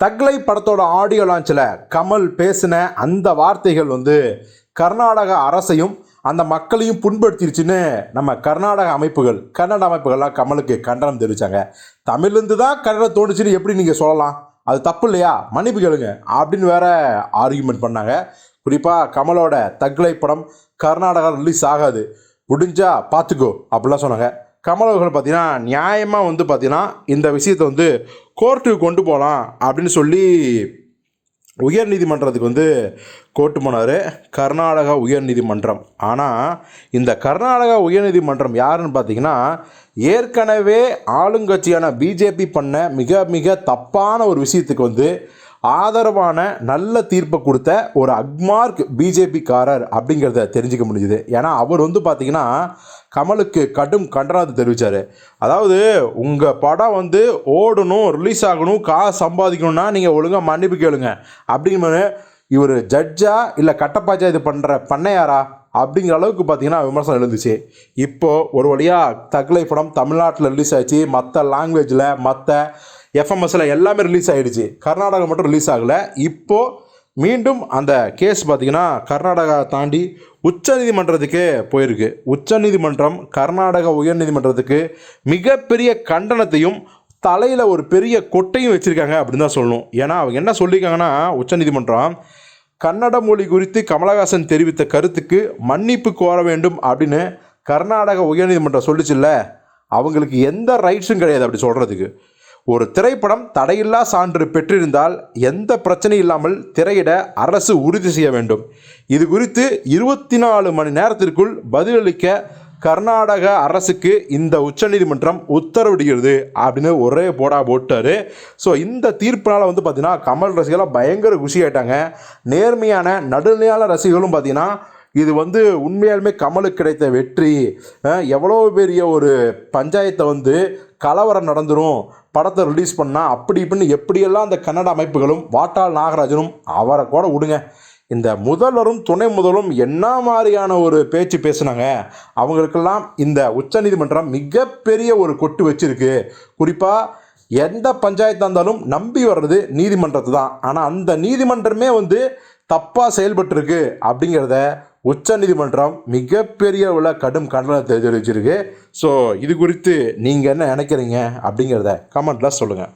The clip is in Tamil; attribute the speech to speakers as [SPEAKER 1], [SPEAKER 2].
[SPEAKER 1] தக்லை படத்தோட ஆடியோ லான்ச்சில் கமல் பேசின அந்த வார்த்தைகள் வந்து கர்நாடக அரசையும் அந்த மக்களையும் புண்படுத்திருச்சுன்னு நம்ம கர்நாடக அமைப்புகள் கன்னட அமைப்புகள்லாம் கமலுக்கு கண்டனம் தெரிவித்தாங்க தமிழ்லேருந்து தான் கன்னடம் தோணுச்சுன்னு எப்படி நீங்கள் சொல்லலாம்? அது தப்பு இல்லையா? மன்னிப்பு கேளுங்க. அப்படின்னு வேற ஆர்கியூமெண்ட் பண்ணாங்க. குறிப்பாக கமலோட தக்லை படம் கர்நாடகா ரிலீஸ் ஆகாது. முடிஞ்சா பார்த்துக்கோ அப்படிலாம் சொன்னாங்க. கமல் அவர்கள் பார்த்தீங்கன்னா நியாயமாக வந்து பார்த்தீங்கன்னா இந்த விஷயத்தை வந்து கோர்ட்டுக்கு கொண்டு போகலாம் அப்படின்னு சொல்லி உயர் நீதிமன்றத்துக்கு வந்து கோர்ட்டு போனார். கர்நாடகா உயர் நீதிமன்றம். ஆனால் இந்த கர்நாடகா உயர் நீதிமன்றம் யாருன்னு பார்த்தீங்கன்னா ஏற்கனவே ஆளுங்கட்சியான பிஜேபி பண்ண மிக மிக தப்பான ஒரு விஷயத்துக்கு வந்து ஆதரவான நல்ல தீர்ப்பை கொடுத்த ஒரு அக்மார்க் பிஜேபிக்காரர் அப்படிங்கிறத தெரிஞ்சுக்க முடிஞ்சுது. ஏன்னா அவர் வந்து பார்த்தீங்கன்னா கமலுக்கு கடும் கண்டனத்தை தெரிவித்தார் அதாவது உங்கள் படம் வந்து ஓடணும் ரிலீஸ் ஆகணும் காசு சம்பாதிக்கணும்னா நீங்கள் ஒழுங்காக மன்னிப்பு கேளுங்க. அப்படிங்கிற இவர் ஜட்ஜா இல்லை கட்டப்பாச்சா இது பண்ணுற பண்ணையாரா அப்படிங்கிற அளவுக்கு பார்த்தீங்கன்னா விமர்சனம் எழுந்துச்சு. இப்போது ஒரு வழியாக தக்லை படம் தமிழ்நாட்டில் ரிலீஸ் ஆச்சு. மற்ற லாங்குவேஜில் மற்ற எஃப்எம்எஸ்ல எல்லாமே ரிலீஸ் ஆகிடுச்சு கர்நாடகா மட்டும் ரிலீஸ் ஆகலை. இப்போது மீண்டும் அந்த கேஸ் பார்த்திங்கன்னா கர்நாடகா தாண்டி உச்சநீதிமன்றத்துக்கு போயிருக்கு. உச்சநீதிமன்றம் கர்நாடக உயர்நீதிமன்றத்துக்கு மிகப்பெரிய கண்டனத்தையும் தலையில் ஒரு பெரிய கொட்டையும் வச்சுருக்காங்க அப்படின்னு தான் சொல்லணும். ஏன்னா அவங்க என்ன சொல்லியிருக்காங்கன்னா உச்சநீதிமன்றம் கன்னட மொழி குறித்து கமலஹாசன் தெரிவித்த கருத்துக்கு மன்னிப்பு கோர வேண்டும் அப்படின்னு கர்நாடக உயர்நீதிமன்றம் சொல்லிச்சுல்ல. அவங்களுக்கு எந்த ரைட்ஸும் கிடையாது அப்படி சொல்கிறதுக்கு ஒரு திரைப்படம் தடையில்லா சான்று பெற்றிருந்தால் எந்த பிரச்சனையும் இல்லாமல் திரையிட அரசு உறுதி செய்ய வேண்டும். இது குறித்து இருபத்தி நாலு மணி நேரத்திற்குள் பதிலளிக்க கர்நாடக அரசுக்கு இந்த உச்சநீதிமன்றம் உத்தரவிடுகிறது அப்படின்னு ஒரே போடா போட்டார். ஸோ இந்த தீர்ப்பினால் வந்து பார்த்திங்கன்னா கமல் ரசிகர்லாம் பயங்கர குஷி ஆயிட்டாங்க. நேர்மையான நடுநிலையான ரசிகர்களும் பார்த்திங்கன்னா இது வந்து உண்மையாலுமே கமலுக்கு கிடைத்த வெற்றி. எவ்வளோ பெரிய ஒரு பஞ்சாயத்தை வந்து கலவரம் நடந்துடும் படத்தை ரிலீஸ் பண்ணால் அப்படி இப்படின்னு எப்படியெல்லாம் அந்த கன்னட அமைப்புகளும் வாட்டாள் நாகராஜனும் அவரை கூட விடுங்க. இந்த முதல்வரும் துணை முதலும் என்ன மாதிரியான ஒரு பேச்சு பேசுனாங்க? அவங்களுக்கெல்லாம் இந்த உச்சநீதிமன்றம் மிகப்பெரிய ஒரு கொட்டு வச்சிருக்கு. குறிப்பாக எந்த பஞ்சாயத்தாக இருந்தாலும் நம்பி வர்றது நீதிமன்றத்தை தான் ஆனால் அந்த நீதிமன்றமே வந்து தப்பாக செயல்பட்டுருக்கு அப்படிங்கிறத உச்சநீதிமன்றம் மிகப்பெரிய உள்ள கடும் கண்டனத்தை தெரிவிச்சிருக்கு. ஸோ இது குறித்து நீங்கள் என்ன நினைக்கிறீங்க அப்படிங்கிறத கமெண்ட்டில் சொல்லுங்கள்